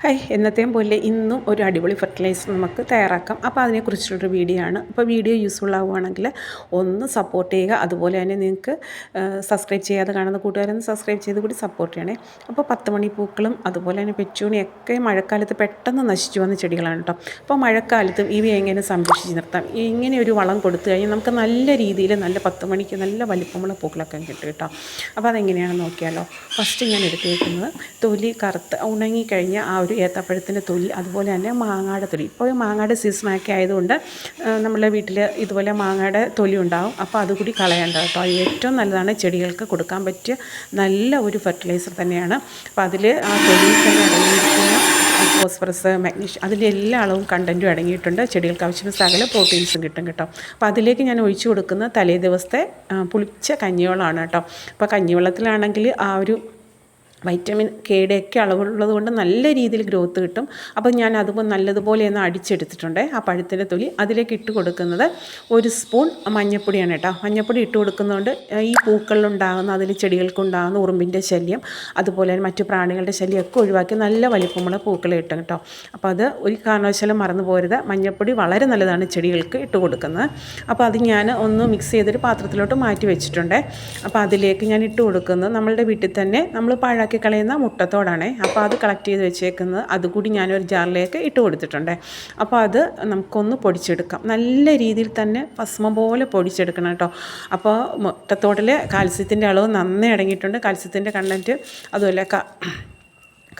Hi എന്നത്തെയും പോലെ ഇന്നും ഒരു അടിപൊളി ഫെർട്ടിലൈസർ നമുക്ക് തയ്യാറാക്കാം. അപ്പോൾ അതിനെക്കുറിച്ചുള്ളൊരു വീഡിയോ ആണ്. അപ്പോൾ വീഡിയോ യൂസ്ഫുൾ ആവുകയാണെങ്കിൽ ഒന്ന് സപ്പോർട്ട് ചെയ്യുക. അതുപോലെ തന്നെ നിങ്ങൾക്ക് സബ്സ്ക്രൈബ് ചെയ്യാതെ കാണുന്ന കൂട്ടുകാരൊന്ന് സബ്സ്ക്രൈബ് ചെയ്ത് കൂടി സപ്പോർട്ട് ചെയ്യണേ. അപ്പോൾ പത്ത് മണി പൂക്കളും അതുപോലെ തന്നെ പെച്ചൂണിയൊക്കെ മഴക്കാലത്ത് പെട്ടെന്ന് നശിച്ചു വന്ന ചെടികളാണ് കേട്ടോ. അപ്പോൾ മഴക്കാലത്തും ഇവ എങ്ങനെ സംരക്ഷിച്ച് നിർത്താം? ഇങ്ങനെ ഒരു വളം കൊടുത്തു കഴിഞ്ഞാൽ നമുക്ക് നല്ല രീതിയിൽ നല്ല പത്ത് മണിക്ക് നല്ല വലിപ്പമുള്ള പൂക്കളൊക്കെ കിട്ടും കേട്ടോ. അപ്പോൾ അതെങ്ങനെയാണെന്ന് നോക്കിയാലോ. ഫസ്റ്റ് ഞാൻ എടുത്തേക്കുന്നത് തൊലി കറുത്ത് ഉണങ്ങിക്കഴിഞ്ഞ ആ ഒരു ഏത്തപ്പഴത്തിന്റെ തൊലി അതുപോലെ തന്നെ മാങ്ങയുടെ തൊലി. ഇപ്പോൾ മാങ്ങയുടെ സീസണൊക്കെ ആയതുകൊണ്ട് നമ്മളെ വീട്ടിൽ ഇതുപോലെ മാങ്ങയുടെ തൊലി ഉണ്ടാവും. അപ്പോൾ അതുകൂടി കളയേണ്ട കേട്ടോ. ഏറ്റവും നല്ലതാണ് ചെടികൾക്ക് കൊടുക്കാൻ പറ്റിയ നല്ല ഒരു ഫെർട്ടിലൈസർ തന്നെയാണ്. അപ്പോൾ അതിൽ ആ തൊലി തന്നെ അടങ്ങിയിരിക്കുന്ന ഫോസ്ഫറസ് മാഗ്നീഷ്യം അതിന്റെ എല്ലാ അളവും കണ്ടന്റും അടങ്ങിയിട്ടുണ്ട്. ചെടികൾക്ക് ആവശ്യമായ സകല പ്രോട്ടീൻസും കിട്ടും കേട്ടോ. അപ്പോൾ അതിലേക്ക് ഞാൻ ഒഴിച്ചു കൊടുക്കുന്ന തലേ ദിവസത്തെ പുളിച്ച കഞ്ഞിവെള്ളമാണ് കേട്ടോ. അപ്പോൾ കഞ്ഞിവെള്ളത്തിലാണെങ്കിൽ ആ ഒരു വൈറ്റമിൻ കെയുടെയൊക്കെ അളവുള്ളത് കൊണ്ട് നല്ല രീതിയിൽ ഗ്രോത്ത് കിട്ടും. അപ്പോൾ ഞാൻ അതുപോലെ നല്ലതുപോലെ ഒന്ന് അടിച്ചെടുത്തിട്ടുണ്ട്. ആ പഴത്തിന്റെ തൊലി അതിലേക്ക് ഇട്ട് കൊടുക്കുന്നത് ഒരു സ്പൂൺ മഞ്ഞൾപ്പൊടിയാണ് കേട്ടോ. മഞ്ഞൾപ്പൊടി ഇട്ട് കൊടുക്കുന്നതുകൊണ്ട് ഈ പൂക്കളിലുണ്ടാകുന്ന അതിൽ ചെടികൾക്കുണ്ടാകുന്ന ഉറുമ്പിന്റെ ശല്യം അതുപോലെ തന്നെ മറ്റു പ്രാണികളുടെ ശല്യമൊക്കെ ഒഴിവാക്കി നല്ല വലിപ്പമുള്ള പൂക്കൾ കിട്ടും കേട്ടോ. അപ്പോൾ അത് ഒരു കാരണവശാലും മറന്നു പോരുത്. മഞ്ഞൾപ്പൊടി വളരെ നല്ലതാണ് ചെടികൾക്ക് ഇട്ട് കൊടുക്കുന്നത്. അപ്പോൾ അത് ഞാൻ ഒന്ന് മിക്സ് ചെയ്തൊരു പാത്രത്തിലോട്ട് മാറ്റി വെച്ചിട്ടുണ്ട്. അപ്പോൾ അതിലേക്ക് ഞാൻ ഇട്ട് കൊടുക്കുന്നത് നമ്മളുടെ വീട്ടിൽ തന്നെ നമ്മൾ പാഴാക്കി ഒഴിവാക്കി കളയുന്ന മുട്ടത്തോടാണേ. അപ്പോൾ അത് കളക്ട് ചെയ്ത് വെച്ചേക്കുന്നത്. അതുകൂടി ഞാനൊരു ജാറിലേക്ക് ഇട്ട് കൊടുത്തിട്ടുണ്ട്. അപ്പോൾ അത് നമുക്കൊന്ന് പൊടിച്ചെടുക്കാം. നല്ല രീതിയിൽ തന്നെ ഭസ്മം പോലെ പൊടിച്ചെടുക്കണം കേട്ടോ. അപ്പോൾ മുട്ടത്തോടിൽ കാൽസ്യത്തിന്റെ അളവ് നന്നേ അടങ്ങിയിട്ടുണ്ട്. കാൽസ്യത്തിന്റെ കണ്ടന്റ് അതുപോലെ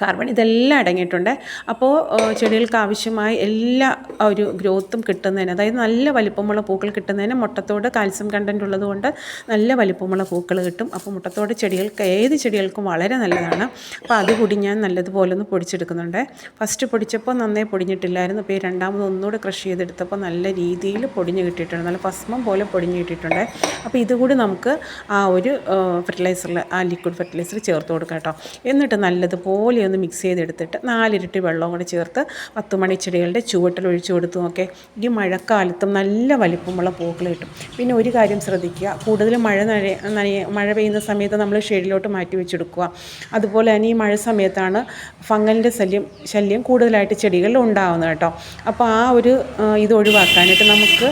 കാർബൺ ഇതെല്ലാം അടങ്ങിയിട്ടുണ്ട്. അപ്പോൾ ചെടികൾക്ക് ആവശ്യമായ എല്ലാ ഒരു ഗ്രോത്തും കിട്ടുന്നതിന് അതായത് നല്ല വലിപ്പമുള്ള പൂക്കൾ കിട്ടുന്നതിന് മുട്ടത്തോട് കാൽസ്യം കണ്ടന്റ് ഉള്ളതുകൊണ്ട് നല്ല വലിപ്പമുള്ള പൂക്കൾ കിട്ടും. അപ്പോൾ മുട്ടത്തോട് ചെടികൾക്ക് ഏത് ചെടികൾക്കും വളരെ നല്ലതാണ്. അപ്പോൾ അതുകൂടി ഞാൻ നല്ലതുപോലെ ഒന്ന് പൊടിച്ചെടുക്കുന്നുണ്ട്. ഫസ്റ്റ് പൊടിച്ചപ്പോൾ നന്നായി പൊടിഞ്ഞിട്ടില്ലായിരുന്നു. അപ്പോൾ ഈ രണ്ടാമത് ഒന്നുകൂടെ ക്രഷ് ചെയ്തെടുത്തപ്പോൾ നല്ല രീതിയിൽ പൊടിഞ്ഞ് കിട്ടിയിട്ടുണ്ട്. നല്ല ഭസ്മം പോലെ പൊടിഞ്ഞ് കിട്ടിയിട്ടുണ്ട്. അപ്പോൾ ഇതുകൂടി നമുക്ക് ആ ഒരു ഫെർട്ടിലൈസറിൽ ആ ലിക്വിഡ് ഫെർട്ടിലൈസർ ചേർത്ത് കൊടുക്കാം കേട്ടോ. എന്നിട്ട് നല്ലതുപോലെ ഒന്ന് മിക്സ് ചെയ്തെടുത്തിട്ട് നാലിരട്ടി വെള്ളം കൂടി ചേർത്ത് പത്ത് മണിച്ചെടികളുടെ ചുവട്ടിൽ ഒഴിച്ചു കൊടുത്തു നോക്കെ ഈ മഴക്കാലത്തും നല്ല വലിപ്പമുള്ള പൂക്കൾ കിട്ടും. പിന്നെ ഒരു കാര്യം ശ്രദ്ധിക്കുക കൂടുതൽ മഴ നനയ മഴ പെയ്യുന്ന സമയത്ത് നമ്മൾ ഷെയ്ഡിലോട്ട് മാറ്റി വെച്ചെടുക്കുക. അതുപോലെ തന്നെ ഈ മഴ സമയത്താണ് ഫംഗലിന്റെ ശല്യം ശല്യം കൂടുതലായിട്ട് ചെടികളിൽ ഉണ്ടാകുന്നത് കേട്ടോ. അപ്പോൾ ആ ഒരു ഇത് ഒഴിവാക്കാനായിട്ട് നമുക്ക്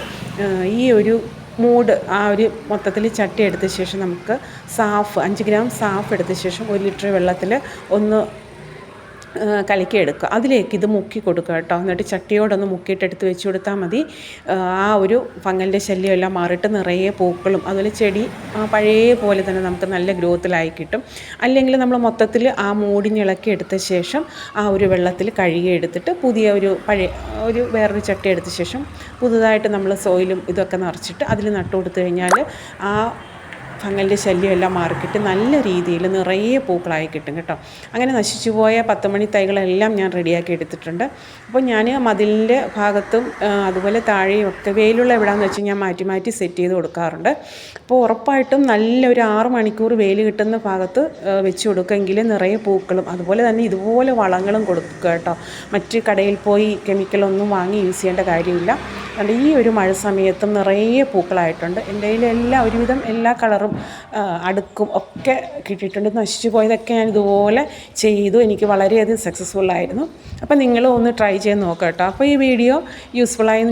ഈ ഒരു മൂഡ് ആ ഒരു മൊത്തത്തിൽ ചട്ടി എടുത്ത ശേഷം നമുക്ക് സാഫ് അഞ്ച് ഗ്രാം സാഫ് എടുത്ത ശേഷം ഒരു ലിറ്റർ വെള്ളത്തിൽ ഒന്ന് കലക്കി എടുക്കുക അതിലേക്ക് ഇത് മുക്കി കൊടുക്കുക കേട്ടോ. എന്നിട്ട് ചട്ടിയോടൊന്ന് മുക്കിയിട്ട് എടുത്ത് വെച്ച് കൊടുത്താൽ മതി. ആ ഒരു ഫംഗലിന്റെ ശല്യമെല്ലാം മാറിയിട്ട് നിറയെ പൂക്കളും അതുപോലെ ചെടി പഴയ പോലെ തന്നെ നമുക്ക് നല്ല ഗ്രോത്തിലായി കിട്ടും. അല്ലെങ്കിൽ നമ്മൾ മൊത്തത്തിൽ ആ മൂടിഞ്ഞിളക്കി എടുത്ത ശേഷം ആ ഒരു വെള്ളത്തിൽ കഴുകി എടുത്തിട്ട് പുതിയ ഒരു പഴയ ഒരു വേറൊരു ചട്ടി എടുത്ത ശേഷം പുതുതായിട്ട് നമ്മൾ സോയിലും ഇതൊക്കെ നിറച്ചിട്ട് അതിൽ നട്ടു കൊടുത്തു കഴിഞ്ഞാൽ ആ ഫംഗലിന്റെ ശല്യമെല്ലാം മാറിക്കിട്ട് നല്ല രീതിയിൽ നിറയെ പൂക്കളായി കിട്ടും കേട്ടോ. അങ്ങനെ നശിച്ചു പോയ പത്ത് മണി തൈകളെല്ലാം ഞാൻ റെഡിയാക്കി എടുത്തിട്ടുണ്ട്. അപ്പോൾ ഞാൻ മതിലിന്റെ ഭാഗത്തും അതുപോലെ താഴെയും ഒക്കെ വെയിലുള്ള എവിടെയാണെന്ന് വെച്ച് ഞാൻ മാറ്റി മാറ്റി സെറ്റ് ചെയ്ത് കൊടുക്കാറുണ്ട്. അപ്പോൾ ഉറപ്പായിട്ടും നല്ലൊരു ആറ് മണിക്കൂർ വെയിൽ കിട്ടുന്ന ഭാഗത്ത് വെച്ച് കൊടുക്കുമെങ്കിൽ നിറയെ പൂക്കളും അതുപോലെ തന്നെ ഇതുപോലെ വളങ്ങളും കൊടുക്കുക കേട്ടോ. മറ്റ് കടയിൽ പോയി കെമിക്കലൊന്നും വാങ്ങി യൂസ് ചെയ്യേണ്ട കാര്യമില്ല. അതുകൊണ്ട് ഈ ഒരു മഴ സമയത്തും നിറയെ പൂക്കളായിട്ടുണ്ട്. എന്റെ എല്ലാ ഒരുവിധം എല്ലാ കളറും അടുക്കും ഒക്കെ കിട്ടിയിട്ടുണ്ട്. നശിച്ചു പോയതൊക്കെ ഞാൻ ഇതുപോലെ ചെയ്തു. എനിക്ക് വളരെയധികം സക്സസ്ഫുൾ ആയിരുന്നു. അപ്പോൾ നിങ്ങളും ഒന്ന് ട്രൈ ചെയ്ത് നോക്കാം കേട്ടോ. അപ്പോൾ ഈ വീഡിയോ യൂസ്ഫുള്ളായി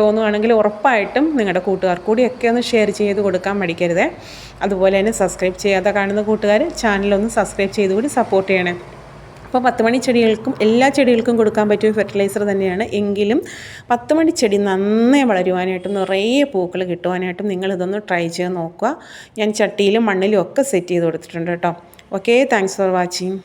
തോന്നുകയാണെങ്കിൽ ഉറപ്പായിട്ടും നിങ്ങളുടെ കൂട്ടുകാർ കൂടിയൊക്കെ ഒന്ന് ഷെയർ ചെയ്ത് കൊടുക്കാൻ മടിക്കരുതേ. അതുപോലെ തന്നെ സബ്സ്ക്രൈബ് ചെയ്യാതെ കാണുന്ന കൂട്ടുകാർ ചാനലൊന്ന് സബ്സ്ക്രൈബ് ചെയ്തുകൂടി സപ്പോർട്ട് ചെയ്യണേ. അപ്പോൾ പത്ത് മണി ചെടികൾക്കും എല്ലാ ചെടികൾക്കും കൊടുക്കാൻ പറ്റിയ ഫെർട്ടിലൈസർ തന്നെയാണ്. എങ്കിലും പത്ത് മണി ചെടി നന്നായി വളരുവാനായിട്ടും നിറയെ പൂക്കൾ കിട്ടുവാനായിട്ടും നിങ്ങളിതൊന്ന് ട്രൈ ചെയ്ത് നോക്കുക. ഞാൻ ചട്ടിയിലും മണ്ണിലും ഒക്കെ സെറ്റ് ചെയ്ത് കൊടുത്തിട്ടുണ്ട് കേട്ടോ. Okay thanks for watching